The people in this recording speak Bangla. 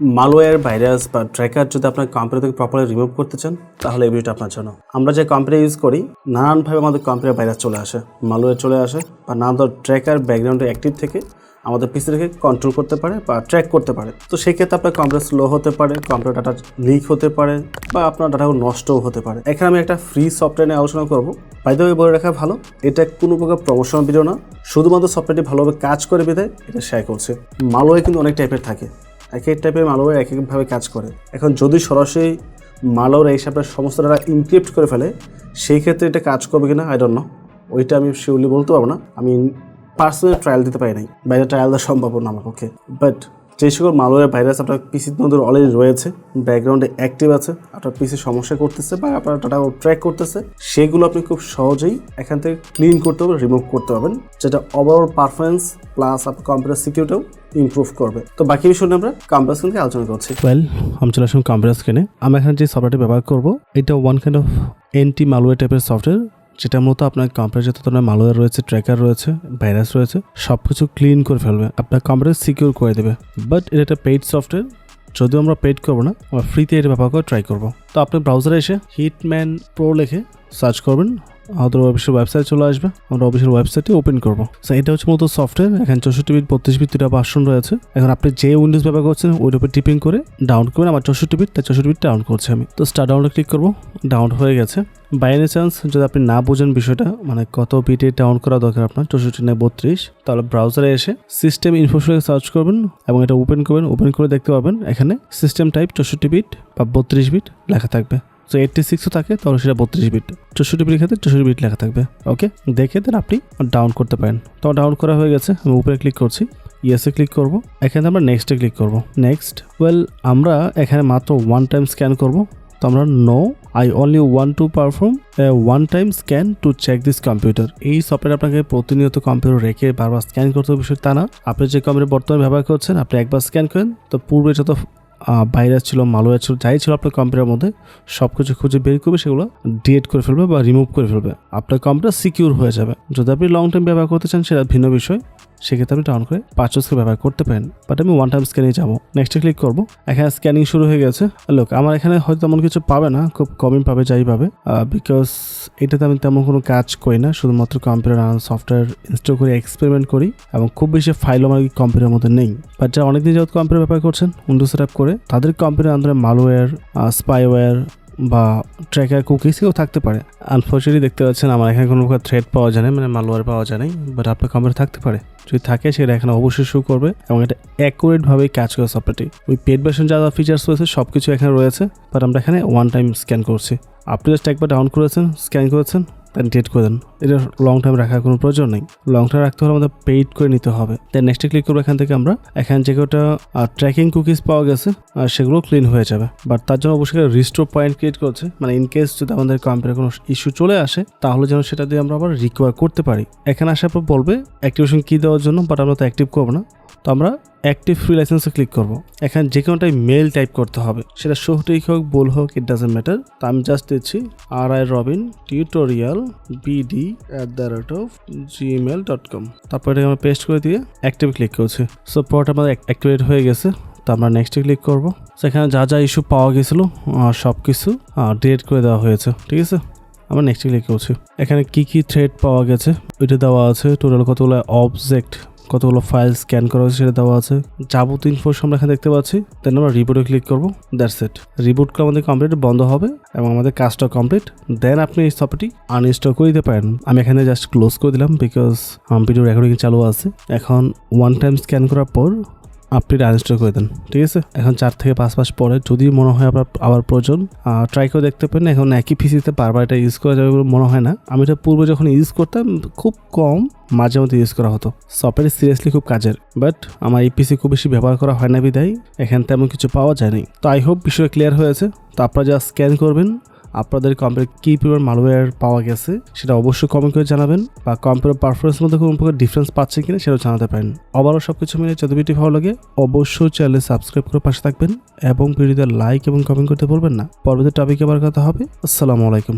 মালওয়্যার ভাইরাস বা ট্র্যাকার যদি আপনার কম্পিউটার থেকে প্রপারলি রিমুভ করতে চান, তাহলে এই ভিডিওটা আপনার জন্য। আমরা যে কম্পিউটার ইউজ করি, নানানভাবে আমাদের কম্পিউটার ভাইরাস চলে আসে মালওয়্যার চলে আসে, বা নানান ধর ট্র্যাকার ব্যাকগ্রাউন্ডে অ্যাক্টিভ থেকে আমাদের পিসি থেকে কন্ট্রোল করতে পারে বা ট্র্যাক করতে পারে। তো সেই ক্ষেত্রে আপনার কম্পিউটার স্লো হতে পারে কম্পিউটার ডাটা লিক হতে পারে, বা আপনার ডাটাও নষ্টও হতে পারে। এখানে আমি একটা ফ্রি সফটওয়্যার নিয়ে আলোচনা করব। বাইদে বলে রাখা ভালো, এটা কোনো প্রকার প্রমোশন ভিডিও না, শুধুমাত্র সফটওয়্যারটি ভালোভাবে কাজ করে বিধায় এটা শেয়ার করছে। মালওয়্যার কিন্তু অনেক টাইপের থাকে। এক এক টাইপের মালওয়্যার এক একভাবে কাজ করে। এখন যদি সরাসরি মালওয়্যার এই হিসাবে সমস্ত ডাটা ইনক্রিপ্ট করে ফেলে, সেই ক্ষেত্রে এটা কাজ করবে কিনা? আই ডোন্ট নো ওইটা আমি শিওরলি বলতে পারব না। আমি পার্সোনাল ট্রায়াল দিতে পারি নাই। বাইরে ট্রায়াল দেওয়া সম্ভব না আমার পক্ষে। বাট যে সকল মালওয়্যার ভাইরাস আপনার পিসির মধ্যে অলরেডি রয়েছে ব্যাকগ্রাউন্ডে অ্যাক্টিভ আছে, আপনার পিসি সমস্যা করতেছে বা আপনার ডাটা ট্র্যাক করতেছে, সেগুলো আপনি খুব সহজেই এখান থেকে ক্লিন করতে পারবেন রিমুভ করতে পারবেন, যেটা ওভারঅল পারফরমেন্স প্লাস আপনার কম্পিউটার সিকিউরিটিও ইমপ্রুভ করবে। তো বাকি বিষয় নিয়ে আমরা কম্পিউটার স্ক্রিনকে আলোচনা করছি। ওয়েল আমি চলে আসলাম কম্পিউটার স্ক্রিনে আমি এখানে যে সফটওয়্যারটি ব্যবহার করব, এটা one kind of anti malware টাইপের সফটওয়্যার যেটা মূলত আপনার কম্পিউটার যত ধরনের মালওয়্যার রয়েছে ট্র্যাকার রয়েছে ভাইরাস রয়েছে সব কিছু ক্লিন করে ফেলবে। আপনার কম্পিউটার সিকিউর করে দেবে। বাট এটা একটা পেইড সফটওয়্যার যদিও আমরা পেইড করব না, আমরা ফ্রিতে এটা ব্যবহার করে ট্রাই করব। তো আপনি ব্রাউজারে এসে হিটম্যান প্রো লেখে সার্চ করবেন। আমাদের অফিসের ওয়েবসাইট চলে আসবে। আমরা অফিসের ওয়েবসাইটে ওপেন করব। সো এটা হচ্ছে মূলত সফটওয়্যার এখানে চৌষট্টি বিট বত্রিশ বিট দুটা ভার্সন রয়েছে। এখন আপনি যে উইন্ডোজ ব্যবহার করছেন ওইর উপর টিপিং করে ডাউন করবেন। আমার চৌষট্টি বিট তাই চৌষট্টি বিট ডাউন করছি আমি। তো স্টার ডাউনে ক্লিক করব। ডাউন হয়ে গেছে। বাই এনি চান্স যদি আপনি না বোঝেন বিষয়টা মানে কত বিটে ডাউন করা দরকার আপনার, চৌষট্টি না বত্রিশ, তাহলে ব্রাউজারে এসে সিস্টেম ইনফোসে সার্চ করবেন এবং এটা ওপেন করবেন। ওপেন করে দেখতে পাবেন, এখানে সিস্টেম টাইপ চৌষট্টি বিট বা বত্রিশ বিট লেখা থাকবে। সো এইটটি সিক্সও থাকে, তাহলে সেটা বত্রিশ বিট চৌষট্টি বিট ক্ষেত্রে চৌষট্টি বিট লেখা থাকবে। ওকে দেখে দেন আপনি ডাউন করতে পারেন। তো ডাউন করা হয়ে গেছে, আমি উপরে ক্লিক করছি। ইয়েসে ক্লিক করব। এখানে আমরা নেক্সটে ক্লিক করব। নেক্সট ওয়েল আমরা এখানে মাত্র ওয়ান টাইম স্ক্যান করব। তো আমরা no I only want to perform one time scan to check this computer এই সফটওয়্যার আপনাকে প্রতিনিয়ত কম্পিউটার রেখে বারবার স্ক্যান করতে হবে, বিষয় তা না। আপনি যে কম্পিউটার বর্তমানে ব্যবহার করছেন, আপনি একবার স্ক্যান করেন, তো পূর্বে যত ভাইরাস ছিল মালওয়্যার ছিল, যাই ছিল আপনার কম্পিউটার মধ্যে সব কিছু খুঁজে বের করবে, সেগুলো ডিলেট করে ফেলবে বা রিমুভ করে ফেলবে। আপনার কম্পিউটার সিকিউর হয়ে যাবে। যদি আপনি লং টাইম ব্যবহার করতে চান, সেটা ভিন্ন বিষয়। সেক্ষেত্রে আপনি ডাউন করে পাঁচশো ব্যবহার করতে পারেন বাট আমি ওয়ান টাইম স্ক্যানে যাব। নেক্সটে ক্লিক করব। এখানে স্ক্যানিং শুরু হয়ে গেছে। লোক আমার এখানে হয়তো তেমন কিছু পাবে না, খুব কমই পাবে, যাই পাবে। বিকজ এটাতে আমি তেমন কোনো কাজ করি না, শুধুমাত্র কম্পিউটার সফটওয়্যার ইনস্টল করে এক্সপেরিমেন্ট করি, এবং খুব বেশি ফাইলও আমার কম্পিউটারের মধ্যে নেই। বাট যারা অনেকদিন যাবত কম্পিউটার ব্যবহার করছেন উইন্ডোজ সেট করে, তাদের কম্পিউটার আন্দোলনে মালওয়্যার স্পাইওয়্যার বা ট্র্যাকার কুকিসেও থাকতে পারে। আনফর্চুনেটলি দেখতে পাচ্ছেন আমার এখানে কোনো প্রকার থ্রেড পাওয়া যায় না মানে মালওয়ার পাওয়া যায় নাই বাট আপনার কম্পিউটার থাকতে পারে। যদি থাকে সেটা এখানে অবশ্যই শো করবে এবং এটা অ্যাকুরেটভাবেই কাজ করে সফটওয়্যারটি ওই পেড ভার্সন যা যা ফিচার্স রয়েছে সব কিছু এখানে রয়েছে বাট আমরা এখানে ওয়ান টাইম স্ক্যান করছি। আপনি জাস্ট একবার ডাউন করেছেন স্ক্যান করেছেন দেন ডেট করে দেন। এটা লং টাইম রাখার কোনো প্রয়োজন নেই। লং টাইম রাখতে হলে আমাদের পেইড করে নিতে হবে। দেন নেক্সটে ক্লিক করব এখান থেকে আমরা। এখান যে কটা ট্র্যাকিং কুকিজ পাওয়া গেছে। আর সেগুলো ক্লিন হয়ে যাবে। বাট তার জন্য অবশ্যই রিস্টোর পয়েন্ট ক্রিয়েট করছে। মানে ইন কেস যদি আমাদের কম্পিউটার কোনো ইস্যু চলে আসে, তাহলে যেন সেটা দিয়ে আমরা আবার রিকভার করতে পারি। এখানে আসার পর বলবে অ্যাক্টিভেশন কী দেওয়ার জন্য বাট আমরা তো অ্যাক্টিভ করব না। তো আমরা অ্যাক্টিভ ফ্রি লাইসেন্সে ক্লিক করব। এখানে যে কোনোটাই মেল টাইপ করতে হবে, সেটা সঠিক হোক বোল হোক ইট ডাজেন্ট ম্যাটার তা আমি জাস্ট দিচ্ছি আর I Robin tutorial BD at the rate of Gmail dot com তারপর এটাকে আমরা পেস্ট করে দিয়ে অ্যাক্টিভ ক্লিক করছি। সো পরটা আমাদের অ্যাক্টিভেট হয়ে গেছে। তো আমরা নেক্সটে ক্লিক করব। সেখানে যা যা ইস্যু পাওয়া গেছিল সব কিছু ডিলিট করে দেওয়া হয়েছে। ঠিক আছে? আমরা নেক্সটে ক্লিক করছি। এখানে কি কি থ্রেড পাওয়া গেছে, ওইটা দেওয়া আছে। টোটাল কতগুলো অবজেক্ট কতগুলো ফাইল স্ক্যান করা হয়েছে সেটা দেওয়া আছে। যাবতীয় ইনফরমেশন আমরা এখানে দেখতে পাচ্ছি। দেন আমরা রিবুটে ক্লিক করব। দ্যাটস ইট রিবুট আমাদের কমপ্লিট বন্ধ হবে এবং আমাদের কাজটা কমপ্লিট দেন আপনি এই সফটটি আনইনস্টল করে দিতে পারেন। আমি এখানে জাস্ট ক্লোজ করে দিলাম বিকজ ভিডিও রেকর্ডিং চালু আছে। এখন ওয়ান টাইম স্ক্যান করার পর আপনি এটা আনইনস্টল করে দেন, ঠিক আছে? এখন চার থেকে পাঁচ মাস পরে যদি মনে হয় আপনার আবার প্রয়োজন ট্রাই করে দেখতে পারেন, এখন একই পিসিতে বারবার এটা ইউজ করা যাবে বলে মনে হয় না। আমি এটা পূর্বে যখন ইউজ করতাম, খুব কম মাঝে মধ্যে ইউজ করা হতো। সফটওয়্যার সিরিয়াসলি খুব কাজের বাট আমার এই পিসি খুব বেশি ব্যবহার করা হয় না বিদায় এখান তেমন কিছু পাওয়া যায়নি তো আই হোপ বিষয়টা ক্লিয়ার হয়েছে। তো আপনারা যা স্ক্যান করবেন আপনাদের কম্পিউটার কী পরিমাণ মালওয়্যার পাওয়া গেছে সেটা অবশ্যই কমেন্ট করে জানাবেন বা কম্পিউটার পারফরমেন্স মধ্যে কোনো প্রকার ডিফারেন্স পাচ্ছে কিনা সেটাও জানাতে পারেন। আবারও সব কিছু মিলে যদি ভিডিও ভালো লাগে, অবশ্যই চ্যানেলে সাবস্ক্রাইব করে পাশে থাকবেন এবং ভিডিওতে লাইক এবং কমেন্ট করতে বলবেন না। পরবর্তী টপিকে আবার কথা হবে। আসসালামু আলাইকুম।